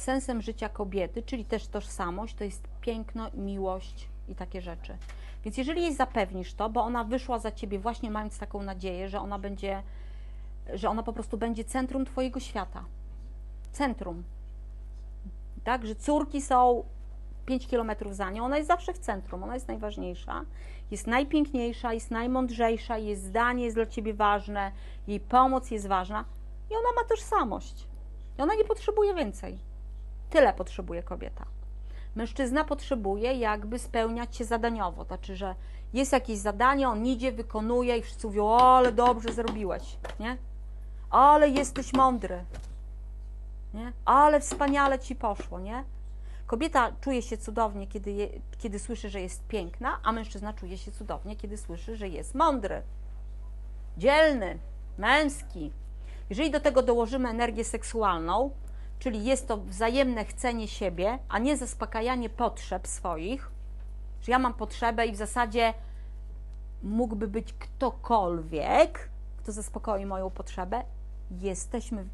Sensem życia kobiety, czyli też tożsamość, to jest piękno, miłość i takie rzeczy. Więc jeżeli jej zapewnisz to, bo ona wyszła za ciebie właśnie mając taką nadzieję, że ona będzie, że ona po prostu będzie centrum twojego świata. Centrum. Tak, że córki są 5 kilometrów za nią, ona jest zawsze w centrum, ona jest najważniejsza, jest najpiękniejsza, jest najmądrzejsza, jej zdanie jest dla ciebie ważne, jej pomoc jest ważna i ona ma tożsamość. I ona nie potrzebuje więcej. Tyle potrzebuje kobieta. Mężczyzna potrzebuje jakby spełniać się zadaniowo, znaczy, że jest jakieś zadanie, on idzie, wykonuje i wszyscy mówią, o, ale dobrze zrobiłeś, nie? Ale jesteś mądry, nie? Ale wspaniale ci poszło, nie? Kobieta czuje się cudownie, kiedy, je, kiedy słyszy, że jest piękna, a mężczyzna czuje się cudownie, kiedy słyszy, że jest mądry, dzielny, męski. Jeżeli do tego dołożymy energię seksualną, czyli jest to wzajemne chcenie siebie, a nie zaspokajanie potrzeb swoich, że ja mam potrzebę i w zasadzie mógłby być ktokolwiek, kto zaspokoi moją potrzebę, jesteśmy